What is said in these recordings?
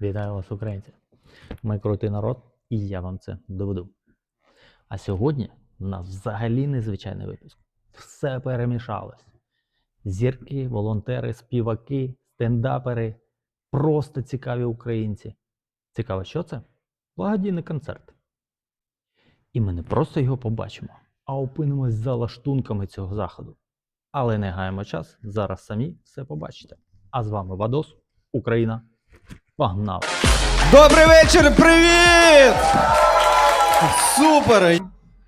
Вітаю вас, українці! Ми крутий народ, і я вам це доведу. А сьогодні в нас взагалі незвичайний випуск. Все перемішалось. Зірки, волонтери, співаки, стендапери, просто цікаві українці. Цікаво, що це? Благодійний концерт. І ми не просто його побачимо, а опинимось за лаштунками цього заходу. Але не гаємо час, зараз самі все побачите. А з вами Вадос, Україна. Погнали! Добрий вечір, привіт! Супер!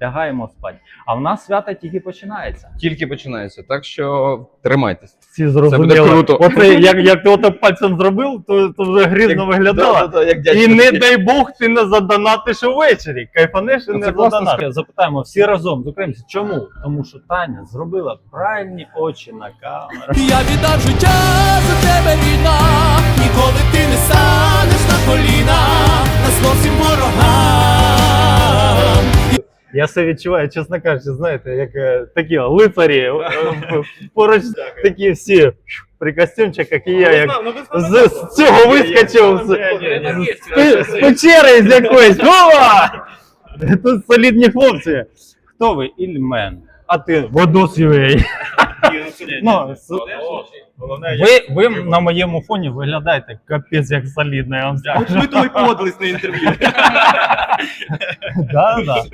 Лягаємо спати. А в нас свято тільки починається. Тільки починається, так що тримайтесь. Всі зрозуміли. Це буде круто. Оце, як, як ти ото пальцем зробив, то, то вже грізно виглядало. Да-да-да, як дядько. І не дай Бог ти не задонатиш увечері. Кайфанеш і Ну, не це класно задонатиш. Запитаємо всі разом з українців. Чому? Тому що Таня зробила правильні очі на камеру. Я віддав життя за тебе рідна, ніколи ти не станеш на коліна, на зловсім ворогам. Я все відчуваю, чесно кажучи, знаєте, як е, такі лицарі е, е, поруч такі всі при костюмчиках, і я як з, з цього вискочив з, з, з печери з якоїсь. Ова! Тут солідні хлопці. Хто ви? Ільмен. А ти Водос UA. Ну, с- ви, ви на моєму фоні виглядаєте капець як солідно, я вам скажу. Ми то і погодились на інтерв'ю. Да, да.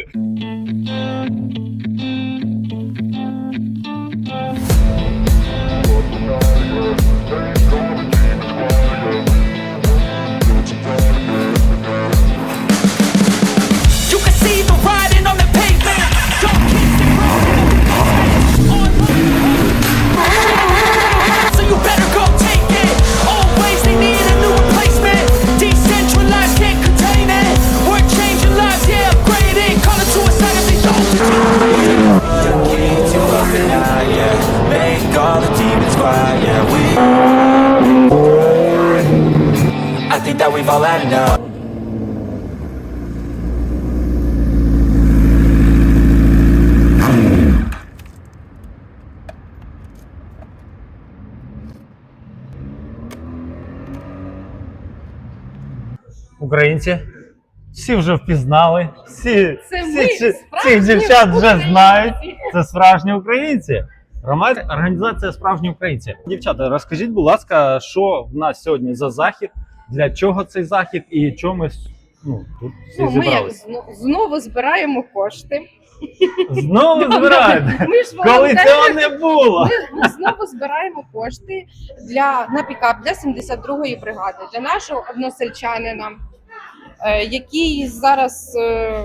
Всі вже впізнали, всі, Це всі ми, справжні цих дівчат вже українці. знають. Це справжні українці. Громадська організація справжні українці. Дівчата, розкажіть, будь ласка, що в нас сьогодні за захід, для чого цей захід і чому ми ну, тут всі Ну, ми як зібралися? зно- знову збираємо кошти. Знову збираєте? Ми ж Коли волонтери, цього не було. ми, ми знову збираємо кошти для на пікап для 72-ї бригади, для нашого односельчанина, який зараз е,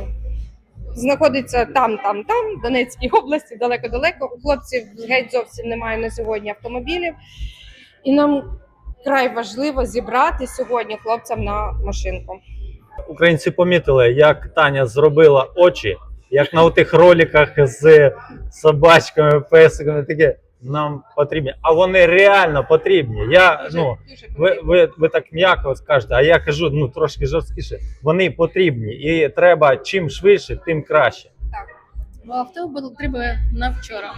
знаходиться там, там, там, в Донецькій області, далеко-далеко. У хлопців геть зовсім немає на сьогодні автомобілів. І нам край важливо зібрати сьогодні хлопцям на машинку. Українці помітили, як Таня зробила очі, як на тих роликах з собачками, песиками, таке нам потрібні. А вони реально потрібні. Я ну ви, ви, ви так м'яко скажете, а я кажу ну трошки жорсткіше. Вони потрібні, і треба чим швидше, тим краще. Бо авто було треба на вчора.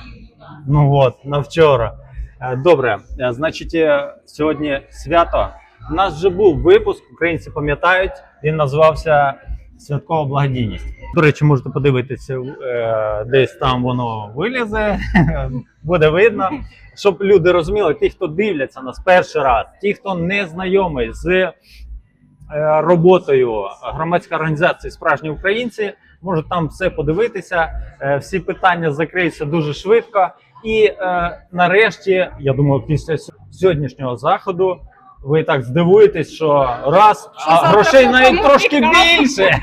Ну от, на вчора. Е, Добре, е, значить, е, сьогодні свято. У нас вже був випуск, українці пам'ятають, він називався Святкова благодійність. До речі, можете подивитися, е, десь там воно вилізе, буде видно. Щоб люди розуміли, ті, хто дивляться нас перший раз, ті, хто не знайомий з е, роботою громадської організації Справжні українці, можуть там все подивитися. Е, Всі питання закриються дуже швидко. І нарешті, я думаю, після сьогоднішнього заходу ви так здивуєтесь, що раз, а грошей навіть купимо трошки більше.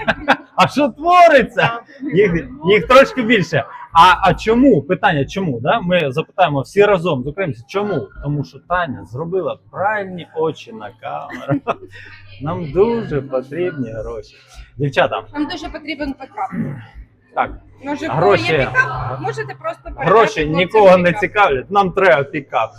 А що твориться? Їх, їх трошки більше. А, а чому? Питання чому? Да? Ми запитаємо всі разом з українців, чому? Тому що Таня зробила правильні очі на камеру. Нам дуже потрібні гроші. Дівчата, Нам дуже потрібен пікап. так, Може, гроші, є пікап, можете просто гроші нікого не цікавлять. Нам треба пікап.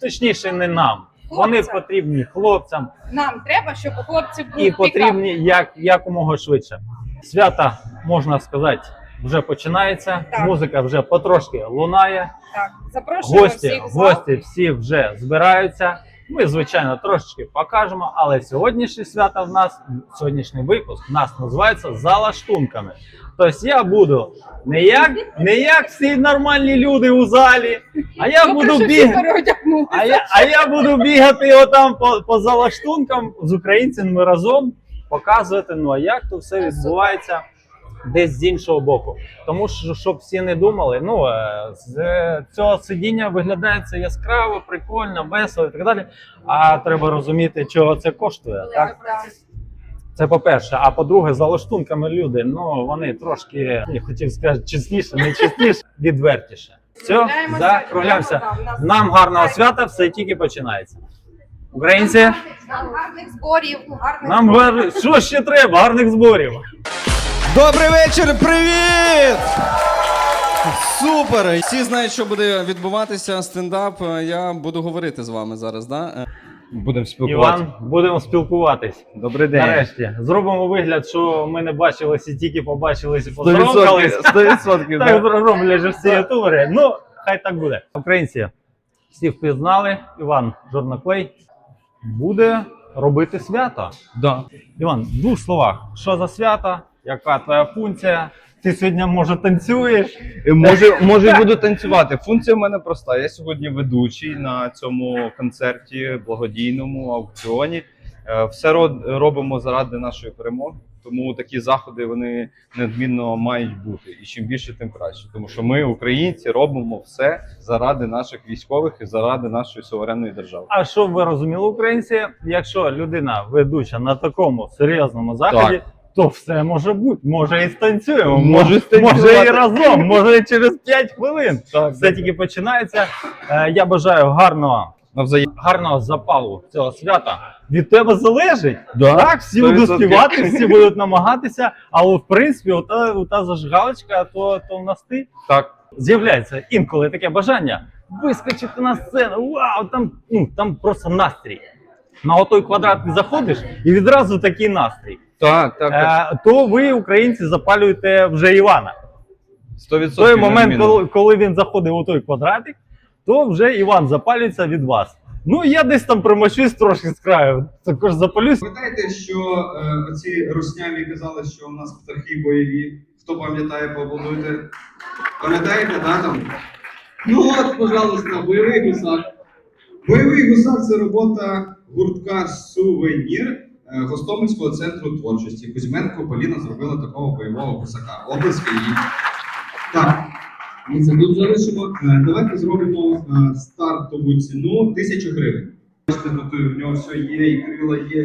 Точніше, не нам. Вони Хлопцям. потрібні хлопцям Нам треба, щоб у хлопців був і пікап. потрібні як, якомога швидше. Свята, можна сказати, вже починається. Так. Музика вже потрошки лунає. Так, запрошуємо Гості, всіх в зал. гості всі вже збираються. Ми, звичайно, трошечки покажемо, але сьогоднішнє свято в нас, сьогоднішній випуск в нас називається за лаштунками. Тобто я буду не як, не як всі нормальні люди у залі, а я Добре, буду бігати. А я, а я буду бігати отам по, по залаштункам з українцями разом, показувати, ну а як то все відбувається десь з іншого боку. Тому що, щоб всі не думали, ну е, з цього сидіння виглядає це яскраво, прикольно, весело і так далі. А треба розуміти, чого це коштує. Так? Це по-перше. А по-друге, за лаштунками люди, ну вони трошки, я хотів сказати, чесніше, не чесніше, відвертіше. Все, закругляємося. Нам гарного свята, все тільки починається. Українці, Нам гарних зборів, гарних нам гар... що ще треба? Гарних зборів. Добрий вечір, привіт! Супер! Всі знають, що буде відбуватися стендап. Я буду говорити з вами зараз, да? Будемо спілкуватися. Іван, будемо спілкуватись. Добрий день. Нарешті зробимо вигляд, що ми не бачилися, тільки 100%, поздоровкались. 100%, Так роблять же всі ютубери. Ну, хай так буде. Українці всі впізнали. Іван Жорнаклей буде робити свято. Да. Іван, в двох словах, що за свято? Яка твоя функція? Ти сьогодні може танцюєш? Е, Може, може, буду танцювати. Функція в мене проста. Я сьогодні ведучий на цьому концерті, благодійному аукціоні. Е, Все ро- робимо заради нашої перемоги. Тому такі заходи вони неодмінно мають бути. І чим більше, тим краще. Тому що ми, українці, робимо все заради наших військових і заради нашої суверенної держави. А щоб ви розуміли, українці, якщо людина ведуча на такому серйозному заході, то все може бути. Може і станцюємо, Може, може, може і разом, може і через 5 хвилин. Так, Все тільки починається. Е, Я бажаю гарного, гарного запалу цього свята. Від тебе залежить. Да, Так, всі будуть співати, всі будуть намагатися, але в принципі, ота, ота зажигалочка, то, то в нас ти Так. з'являється інколи таке бажання вискочити на сцену. Вау, там, ну, там просто настрій. На отой квадрат ти заходиш і відразу такий настрій. Так, так, так. Е, то ви, українці, запалюєте вже Івана. 100% В той момент, коли, коли він заходить у той квадратик, то вже Іван запалюється від вас. Ну, я десь там примочусь трошки з краю, також запалюсь. Пам'ятаєте, що е, оці русняві казали, що у нас птахи бойові? Хто пам'ятає, поаплодуйте. Пам'ятаєте, да, там? Ну от, пожалуйста, бойовий гусак. Бойовий гусак це робота гуртка Сувенір е, Гостомельського центру творчості. Кузьменко Поліна зробила такого бойового гусака. Обласки їй. Так. Ми це тут залишимо. Е, Давайте зробимо е, стартову ціну 1000 гривень. Бачите, тут в нього все є, і крила є,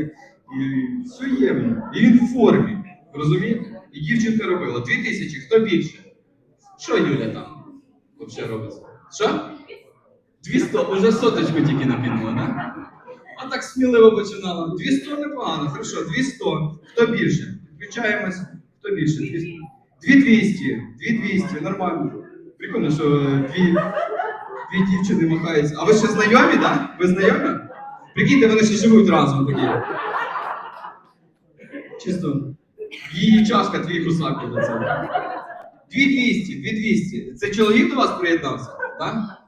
і все є. І він в формі. Розумієте? І дівчинка робила. Дві тисячі, хто більше? Що Юля там взагалі робить? Що? 200, уже соточку тільки накинула, да? А так сміливо починала. 200 непогано, хорошо, 200. Хто більше? Включаємось. Хто більше? 200. 2200, 2200, нормально. Прикольно, що дві, дві дівчини махаються. А ви ще знайомі, так? Да? Ви знайомі? Прикиньте, вони ще живуть разом такі. Чисто. Її чашка, твій це. 2200, 2200. Це чоловік до вас приєднався? Так?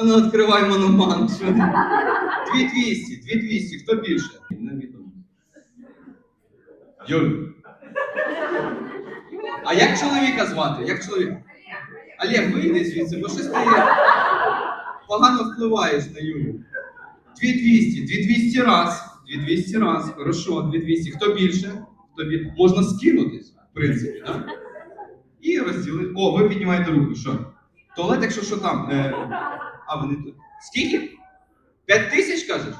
А ну відкривай мономан. Що ти? 2200, 2200, хто більше? Невідомо. Юль. А як чоловіка звати? Як чоловік? Олег, вийди звідси, бо щось ти погано впливаєш на Юлю. 2200, 2200 раз. 2200 раз. Хорошо, 2200. Хто більше? Хто. Можна скинутись, в принципі, так? І розділити. О, ви піднімаєте руку. Що? Туалет, якщо що там. Е... А вони тут. Скільки? 5 тисяч кажеш?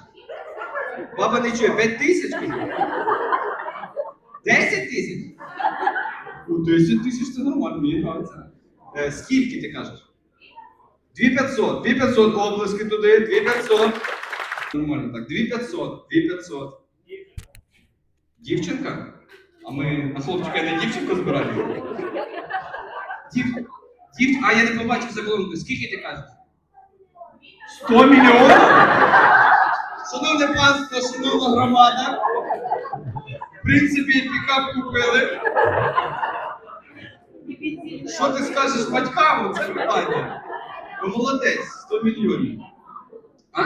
Баба не чує, 5 тисяч? 10 тисяч? У 10 тисяч це нормально, мені нравиться. Е, скільки ти кажеш? 2500. 2500 облиски туди, 2500. Нормально так. 2500, 2500. Дівчинка? А ми на хлопчика не дівчинку збираємо? Дів... Дів... А я не побачив за колонку. Скільки ти кажеш? 100 мільйонів? Шановне панство, шановна громада. В принципі, пікап купили. Що ти скажеш батькам? Це питання. Ви молодець, 100 мільйонів. А?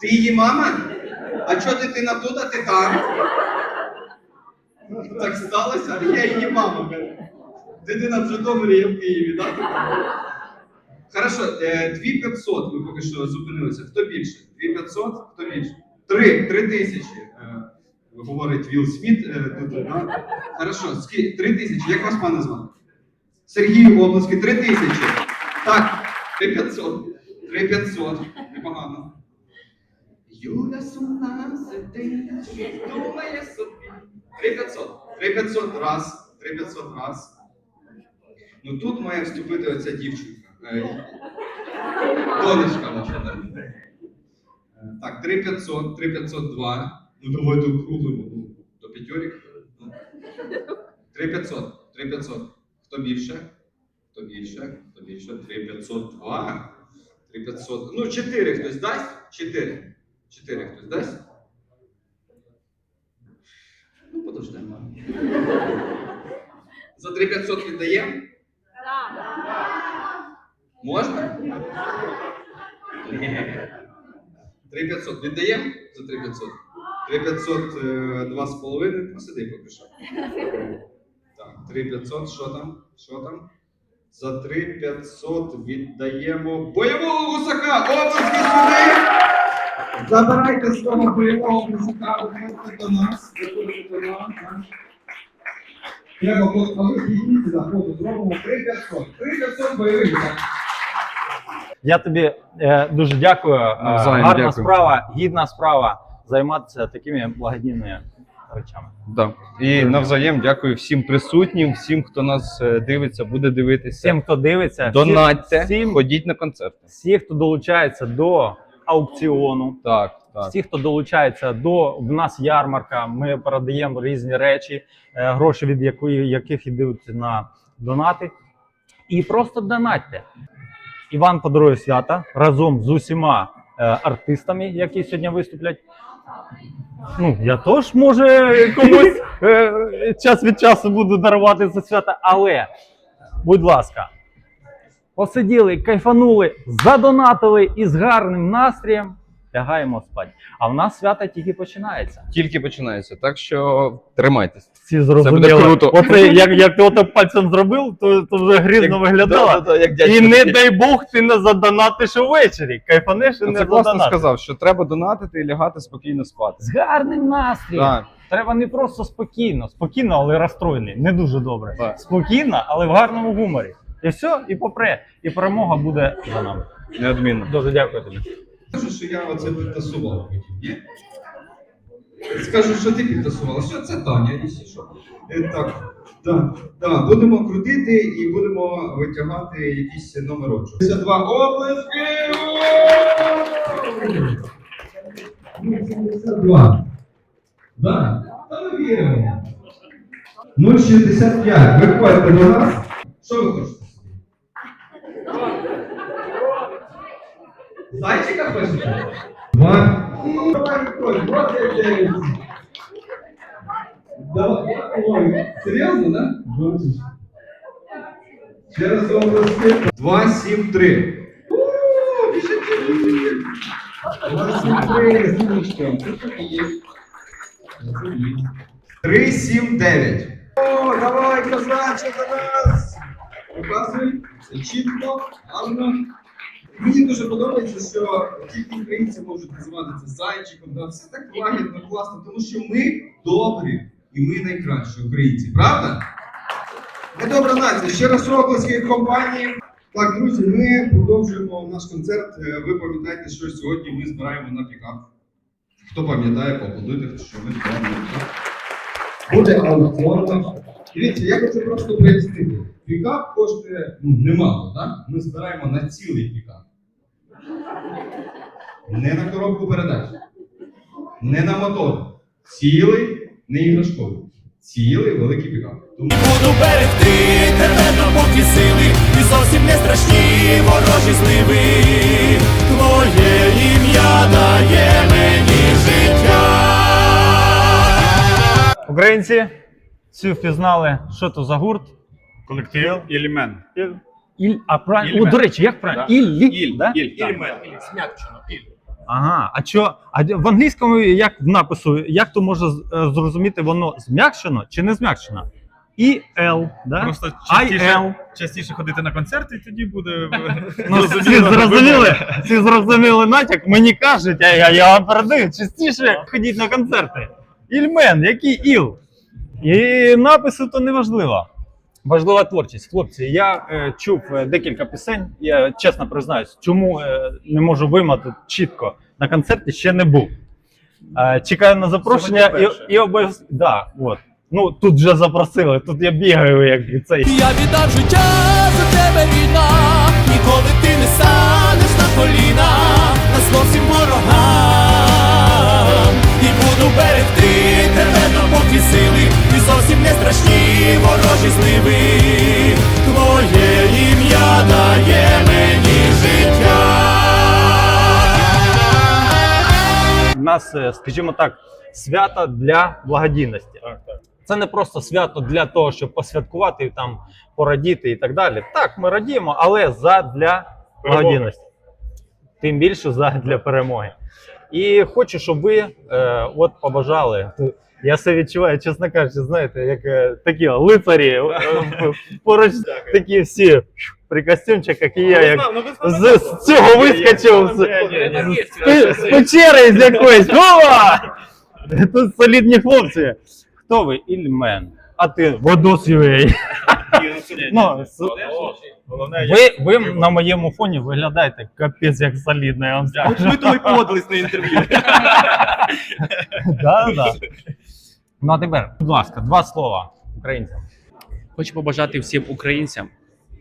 Ти її мама? А чого дитина тут, а ти там? Так сталося, а я її мама. Дитина в Житомирі, я в Києві, так? Хорошо, е, 2500 ми поки що зупинилися. Хто більше? 2500? Хто більше? Три, три тисячі. е, Говорить Вілл Сміт. е? Хорошо, скільки? Три тисячі. Як вас пане звати? Сергій Обласки, три тисячі. Так, 3500. 3500. Непогано. Юля сумна сидить, думає собі. 3500. 3500 раз. 3500 раз. Ну тут має вступити оця дівчинка. Донечка ваша, так? Е, Так, 3500, 3502. Ну давайте округлимо. Ну, до п'ятьорік. Ну. 3500, 3500. Хто більше? Хто більше? Хто більше? 3502. 3500. Ну, 4 хтось дасть? 4. 4 хтось дасть? Ну, подождемо. За 3500 віддаємо? Можна? Ні. 3500 віддаємо за 3500? 3500 е, два з половиною. Посиди поки що. Так, 3500, що там? Що там? За 3500 віддаємо бойового гусака! Обласки сюди! Забирайте з того бойового гусака, виходьте до нас, виходьте до нас. Треба фото, а ви підійдіть за зробимо 3500. 3500 бойових гусак. Я тобі е, дуже дякую. Е, Навзаєм Гарна дякую. справа, гідна справа займатися такими благодійними речами. Да. І навзаєм дякую всім присутнім, всім, хто нас е, дивиться, буде дивитися. Всім, хто дивиться, Донатьте, всім, ходіть на концерти. всі, хто долучається до аукціону, Так, так. всі, хто долучається до в нас ярмарка, ми передаємо різні речі, е, гроші від якої, яких йдуть на донати. І просто донатьте. Іван подарує свята разом з усіма е, артистами, які сьогодні виступлять. Ну, я теж може комусь е, час від часу буду дарувати за свята, але, будь ласка, посиділи, кайфанули, задонатили і з гарним настроєм лягаємо спати. А в нас свято тільки починається. Тільки починається. Так що тримайтесь. Всі зрозуміли. Це буде круто. Оце, як, як ти ото пальцем зробив, то, то вже грізно виглядало. Да-да-да, як І не дай Бог ти не задонатиш увечері. Кайфанеш і Ну, не Це класно задонатиш. сказав, що треба донатити і лягати спокійно спати. З гарним настроєм. Так. Треба не просто спокійно, спокійно, але розстроєний. Не дуже добре. Так. Spокійно, але в гарному гуморі. І все, і попре. І перемога буде за нами. Неодмінно. Дуже дякую тобі. Скажу, що я оце підтасував потім, ні? Скажу, що ти підтасувала. Що це Таня, якщо що. Е, Так, да, да, будемо крутити і будемо витягати якісь номерочок. 52 обласки! Ну, 72. Да, та ми віримо. 065. Виходьте до нас. Що ви хочете? Зайчика хочете? Я ой, серйозно, да? Ще раз ті. Два, сім, три, сонечко. Це таке є. Це є. Три, сім, дев'ять. О, давай, красавчик, до нас. Показуй. Чітко, гарно. Мені дуже подобається, що тільки українці можуть називати це зайчиком. Да? Все так лагідно, класно, тому що ми добрі і ми найкращі українці, правда? Ми добра нація. Ще раз обласки компанії. Так, друзі, ми продовжуємо наш концерт. Е, Ви пам'ятаєте, що сьогодні ми збираємо на пікап. Хто пам'ятає, поаплодуйте, що ми збираємо на пікап. Буде аукціон. Дивіться, я хочу просто пояснити. Пікап коштує ну, немало, так? Ми збираємо на цілий пікап. Не на коробку передач. Не на мотор. Цілий, не іграшковий. Цілий великий пікап. Тому Буду берегти тебе допоки сили, і зовсім не страшні ворожі зливи. Твоє ім'я дає мені життя. Українці, всі впізнали, що то за гурт. Колектив Ільмен. Іль, а правильно, до речі, як правильно? Да. Іллі, Іль, да? Іль, Так. Ільмен. Ага. А що? А в англійському як в напису, як то може е, зрозуміти, воно зм'якшено чи не зм'якшено? І L, да? Просто частіше, частіше ходити на концерти, і тоді буде Ну, всі зрозуміли, всі зрозуміли натяк, мені кажуть, а я, я вам передаю, частіше ходіть на концерти. Ільмен, який іл? І написи то не важливо. Важлива творчість. Хлопці, я е, чув е, декілька пісень, я чесно признаюсь, чому е, не можу вимати чітко на концерті ще не був. Е, чекаю на запрошення і, і обов'язково. Да, от. Ну тут вже запросили, тут я бігаю як цей. Я віддав життя за тебе війна, ніколи ти не станеш на коліна, на злосім ворогам, і буду берегти тебе допоки сили, і зовсім не страшні ворожі зливи. Твоє ім'я дає мені життя. У нас, е, скажімо так, свято для благодійності. Так, так. Це не просто свято для того, щоб посвяткувати і там порадіти і так далі. Так, ми радіємо, але за для благодійності. Тим більше за для перемоги. І хочу, щоб ви е, от побажали. Я все відчуваю, чесно кажучи, знаєте, як е, такі лицарі е, поруч такі всі при костюмчиках, і я як з, з цього вискочив з, з, з печери з якоїсь. Ова! Тут солідні хлопці. Хто ви? Ільмен. А ти Водос. Ну, с- Головне, ви, ви на моєму фоні виглядаєте капець як солідно, я вам скажу. ми то і погодились на інтерв'ю. Да, да. Ну а тепер, будь ласка, два слова українцям. Хочу побажати всім українцям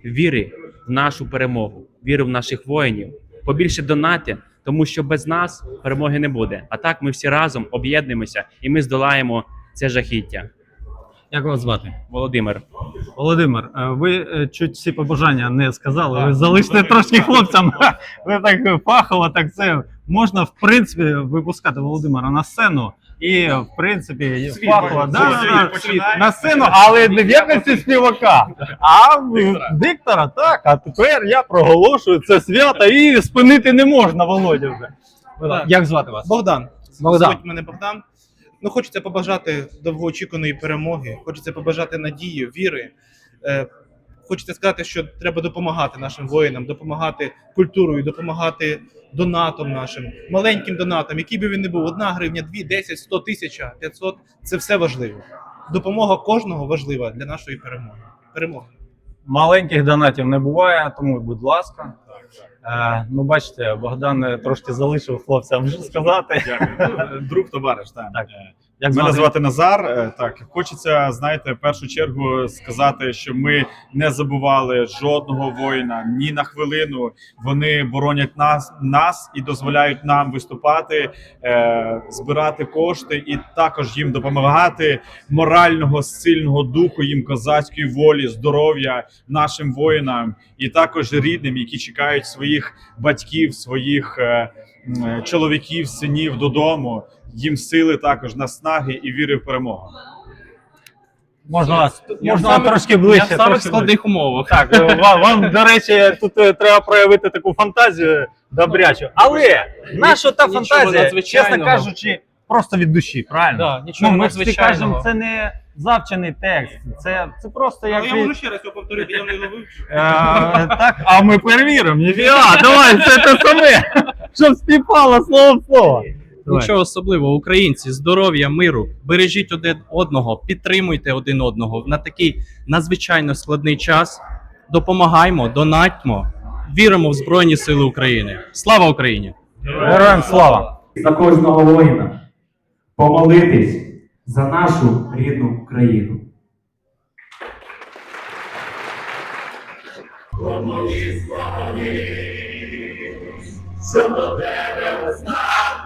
віри в нашу перемогу, віри в наших воїнів, побільше донати, тому що без нас перемоги не буде. А так ми всі разом об'єднуємося і ми здолаємо це жахіття. Як вас звати? Володимир. Володимир, е, ви е, чуть всі побажання не сказали. Ви залиште трошки хлопцям. Ви так фахово, так це можна в принципі випускати Володимира на сцену. І в принципі фахово свій да, світ починає. на сцену, але не в якості співака, а в диктора. Так, а тепер я проголошую це свято і спинити не можна, Володя вже. Як звати вас? Богдан. Богдан. Звуть мене Богдан. Ну, хочеться побажати довгоочікуваної перемоги, хочеться побажати надії, віри. Е, хочеться сказати, що треба допомагати нашим воїнам, допомагати культурою, допомагати донатом нашим, маленьким донатом, який би він не був, одна гривня, дві, десять, сто тисяч, п'ятсот це все важливо. Допомога кожного важлива для нашої перемоги. Перемоги. Маленьких донатів не буває, тому, будь ласка. Е, ну, бачите, Богдан е, трошки залишив хлопцям сказати. Дякую. Друг товариш, так. Так. Е, Як Мене звати? Назар. Е, Так, хочеться, знаєте, в першу чергу сказати, що ми не забували жодного воїна ні на хвилину. Вони боронять нас, нас і дозволяють нам виступати, е, збирати кошти і також їм допомагати морального сильного духу, їм козацької волі, здоров'я нашим воїнам і також рідним, які чекають своїх батьків, своїх е, чоловіків, синів додому. Їм сили також наснаги і віри в перемогу. Можна вас можна саме- трошки ближче. Я в самих складних умовах. Так, вам, вам, до речі, тут е, треба проявити таку фантазію добрячу. Але наша та фантазія, чесно кажучи, просто від душі, правильно? Да, нічого ну, ми всі кажемо, це не завчений текст, це, це просто як. я можу ще раз його повторити, я не ловив. Е, так, а ми перевіримо. Ніфіга, давай, це те саме. Щоб співпало слово в слово. Давай. Нічого особливого, українці, здоров'я, миру, бережіть один одного, підтримуйте один одного на такий надзвичайно складний час. Допомагаймо, донатьмо, віримо в Збройні Сили України. Слава Україні! Героям слава! за кожного воїна, помолитись за нашу рідну країну.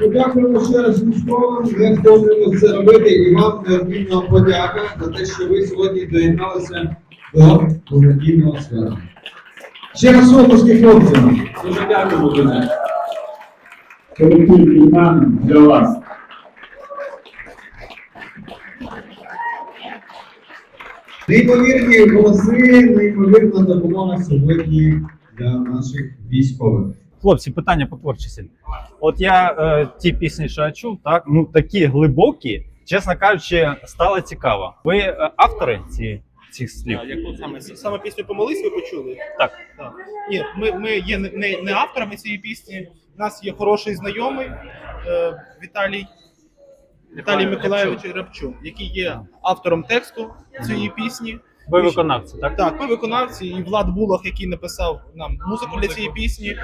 Дякуємо ще раз військовим, не втомлюємо це робити, і вам необхідна подяка за те, що ви сьогодні доєдналися до благодійного свята. Ще раз обласки хлопцям. Дуже дякуємо, друзі. Колектив Іван для вас. Неймовірні голоси, неймовірна допомога сьогодні для наших військових. Хлопці, питання по творчості. От я е, ті пісні, що я чув, так ну такі глибокі, чесно кажучи, стало цікаво. Ви е, автори ці, цих слів? Яку саме саме пісню помолись ви почули? Так. так. Ні, ми, ми є не, не, не авторами цієї пісні. У нас є хороший знайомий е, Віталій. Віталій Миколайович Рябчун, який є автором тексту цієї пісні. Ви виконавці, так? Так, ми виконавці, і Влад Булах, який написав нам музику для цієї пісні.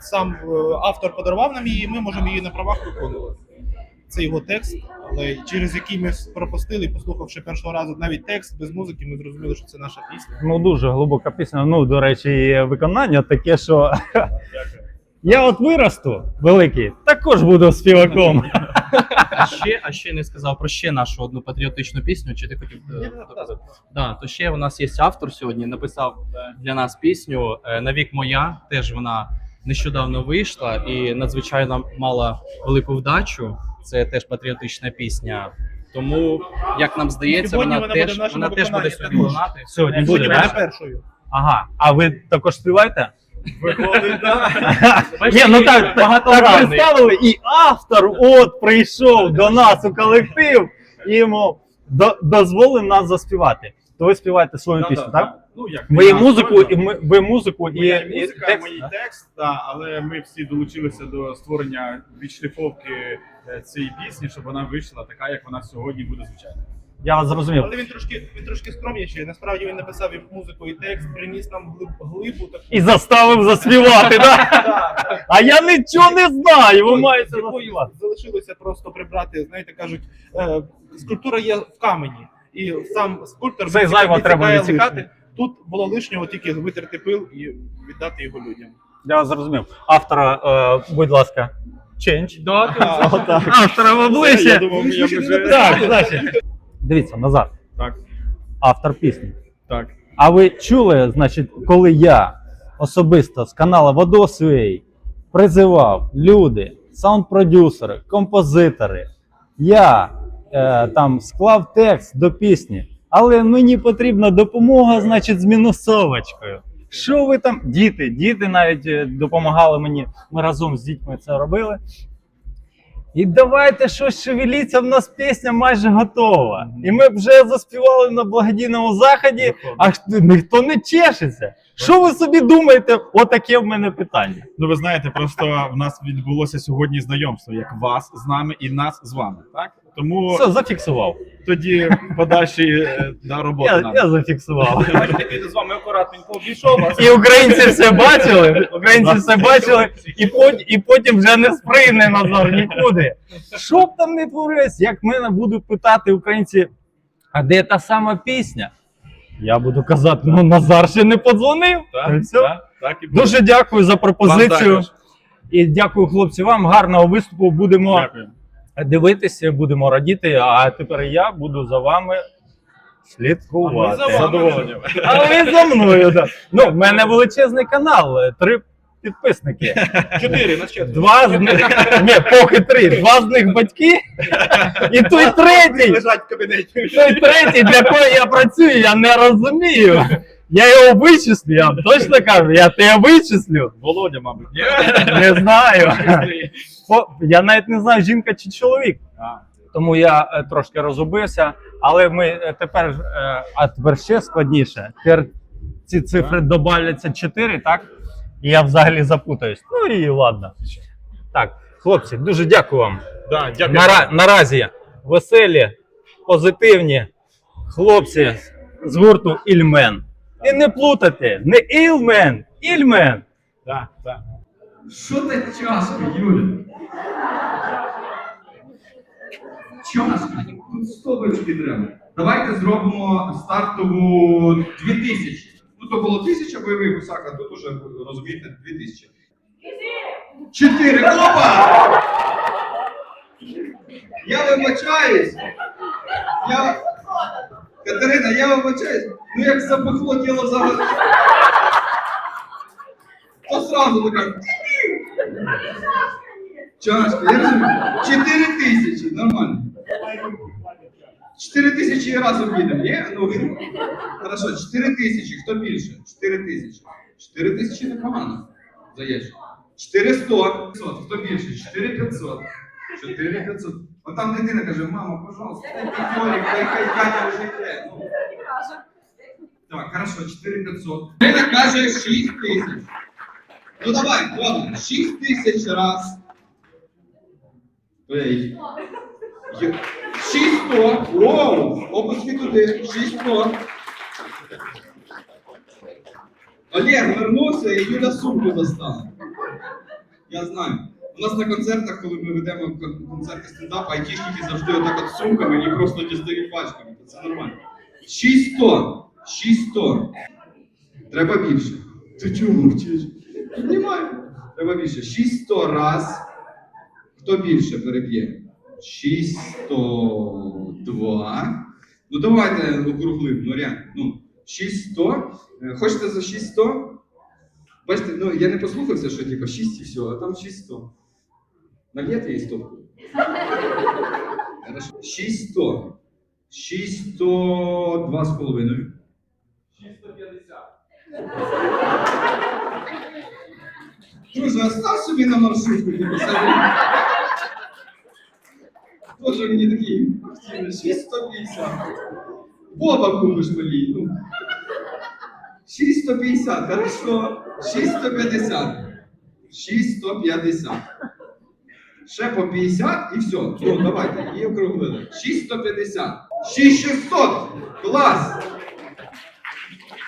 Сам е, автор подарував нам її, ми можемо її на правах виконувати. Це його текст, але через який ми пропустили, послухавши першого разу навіть текст без музики, ми зрозуміли, що це наша пісня. Ну дуже глибока пісня. Ну, до речі, і виконання таке, що я от виросту великий, також буду співаком. А ще, а ще не сказав про ще нашу одну патріотичну пісню. Чи ти хотів е, доказати? Да, то ще у нас є автор сьогодні, написав для нас пісню е, Навік моя. Теж вона нещодавно вийшла і надзвичайно мала велику вдачу. Це теж патріотична пісня. Тому, як нам здається, Сьогодні вона, вона буде теж в нашому вона теж буде виконанні сьогодні також. лунати. Сьогодні буде, Сьогодні буде так? першою. Ага, а ви також співаєте? Виходить, Ні, ну так, так, так представили, і автор от прийшов до нас у колектив і йому до, дозволив нас заспівати. То ви співаєте свою пісню, так? Ну, як Ви і музику, і ми, ви музику, і, Моя і музика, текст. мій текст, да, але ми всі долучилися до створення відшліфовки е, цієї пісні, щоб вона вийшла така, як вона сьогодні буде звучати. Я вас зрозумів. Але він трошки він трошки скромніший. Насправді він написав і музику, і текст, приніс нам глиб, глибу таку. І заставив заспівати, так? А я нічого не знаю, ви маєте заспівати. залишилося просто прибрати. Знаєте, кажуть, е, скульптура є в камені, і сам скульптор Це зайво треба відсікати. Тут було лишнього тільки витерти пил і віддати його людям. Я вас зрозумів. Автора, е, будь ласка, change. Автора в обличчя. Так, значить. Дивіться, Назар, Так, автор пісні. так. А ви чули, значить, коли я особисто з каналу Водосвей призивав люди, саунд-продюсери, композитори, я е, там склав текст до пісні, але мені потрібна допомога, значить, з мінусовочкою. Що ви там? Діти, діти навіть е, допомагали мені. Ми разом з дітьми це робили. І давайте щось шевеліться, в нас пісня майже готова. І ми вже заспівали на благодійному заході, а ніхто не чешеться. Що ви собі думаєте? Отаке в мене питання. Ну, ви знаєте, просто в нас відбулося сьогодні знайомство, як вас з нами і нас з вами, так? Тому Все, зафіксував. тоді подальші е, да, роботи Я, нам. я зафіксував. Бачите, він з вами акуратненько обійшов вас. І українці все бачили, українці все бачили, і потім, і потім вже не сприйне Назар нікуди. Що б там не творилось, як мене будуть питати українці, а де та сама пісня? Я буду казати, ну Назар ще не подзвонив. Так, і все. так, так і буде. Дуже дякую за пропозицію. Також. І дякую, хлопці, вам гарного виступу. Будемо Дякую. Дивитися, будемо радіти. А тепер я буду за вами слідкувати. за вами. А ви за мною. Так. Ну, в мене величезний канал, е, три підписники. Чотири на четверо. Два з них, ні, поки три. Два з них батьки, і той третій. лежать в кабінеті. Той третій, для кого я працюю, я не розумію. Я його вичислю, я вам точно кажу, я тебе вичислю. Володя, мабуть. Не знаю. Я навіть не знаю, жінка чи чоловік. Тому я е, трошки розгубився, але ми е, тепер, е, а тепер ще складніше. Тепер ці цифри добавляться 4, так? І я взагалі запутаюсь. Ну і ладно. Так, хлопці, дуже дякую вам. да, дякую. Нара, наразі веселі, позитивні хлопці з гурту Ільмен. І не плутати, не Ілмен, Ільмен. Да, да. Що так тяжко, Юля? Тяжко, тут стовочки треба. Давайте зробимо стартову 2000. Ну, то було 1000 бойових гусак, а тут уже, розумієте, 2000. Чотири. Опа! Я вибачаюсь. Я... Катерина, я вибачаюсь. Ну як запахло діло за... То сразу така. Чашка, я розумію. Чотири тисячі, нормально. Чотири тисячі разом підемо, ні? Ну, хорошо, чотири тисячі, хто більше? Чотири тисячі. Чотири тисячі непогано. Заєш. 400. Хто більше? 4500. 4500. От там дитина каже, мама, пожалуйста, дай п'ятьорик, хай хай Катя вже йде. Так, хорошо, 4500. Дитина каже 6 тисяч. Ну давай, ладно, 6 тисяч раз. Ей. 600. Воу! Опуски туди. 600. Олег вернувся і Юля сумку достала. Я знаю. У нас на концертах, коли ми ведемо концерти стендап, айтішники завжди отак от сумками і просто дістають пачками. Це нормально. 600. 600. Треба більше. Ти чого мовчиш? Піднімай. Треба більше. 600 раз. Хто більше переб'є? 602. Ну давайте округлим, ну реально. Ну, 600. Е, Хочете за 600? Бачите, ну я не послухався, що типу 6 і все, а там 600. Нальєте їй стопку? Хорошо. 600. 600, два з половиною. 650. Друже, остав собі на маршрутку. Тоже мені такий 650. Боба купиш малій. Ну. 650, хорошо. 650. 650. Ще по 50 і все. Ну, давайте, і округлили. 650. 6600. Клас.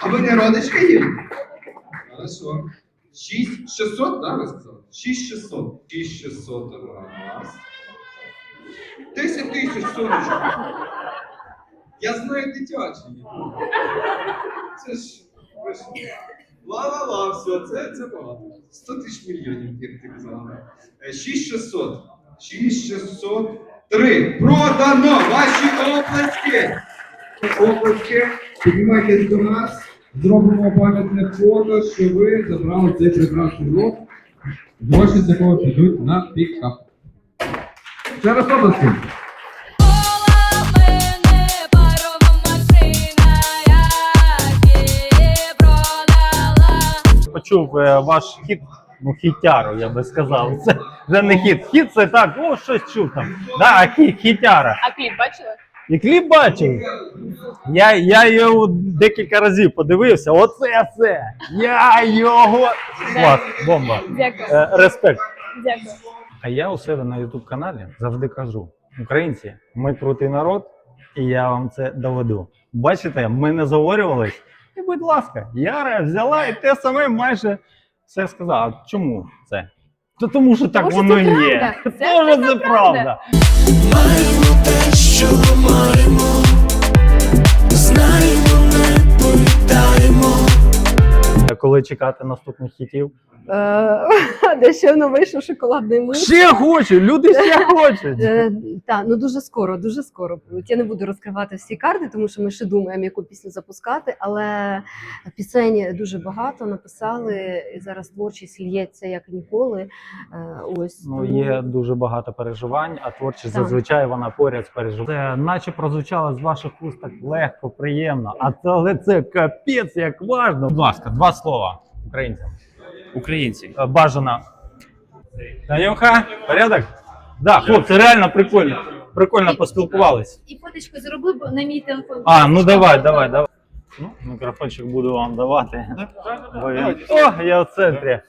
А ви не родичка є? Хорошо. 6600, да, ви сказали? 6600. 6600 раз. 10 тисяч, сонечко. Я знаю дитячі. Це ж. Ла-ла-ла, все, це, це багато. 100 тисяч мільйонів, як ти казала. Е, 6600. 6603. Продано! Ваші оплески! Оплески. Піднімайтесь до нас. Зробимо пам'ятне фото, що ви забрали цей прекрасний лот. Гроші з якого підуть на пікап. Ще раз оплески. Почув е, ваш хіт, ну хітяру, я би сказав. Це вже не хіт. Хіт це так, о, щось чув там. Да, а хіт, хітяра. А кліп бачили? І кліп бачив. Я, я його декілька разів подивився. Оце це. Я його. Клас, бомба. Дякую. Е, респект. Дякую. А я у себе на YouTube каналі завжди кажу: українці, ми крутий народ, і я вам це доведу. Бачите, ми не заговорювались. І, будь ласка, Яра взяла і те саме майже все сказала. А Чому це? То тому що так Тому що воно це є. правда. Це така це правда. Маємо Коли чекати наступних хітів? Нещодавно вийшов шоколадний мус. Ще хочу! Люди ще хочуть! Е, Так, ну дуже скоро, дуже скоро. Я не буду розкривати всі карти, тому що ми ще думаємо, яку пісню запускати. Але пісень дуже багато написали, і зараз творчість лється як ніколи. Е, Ось Ну, є дуже багато переживань, а творчість зазвичай вона поряд з переживанням. Це наче прозвучало з ваших уст так легко, приємно, а але це капець як важно. Будь ласка, два слова українцям. Українці, Бажана. Бажано. Танюха, порядок? Да, хлопці, реально прикольно. Прикольно поспілкувались. І фоточку бо на мій телефон. А, ну давай, давай, давай. Ну, мікрофончик буду вам давати. Бо він- О, я в центрі.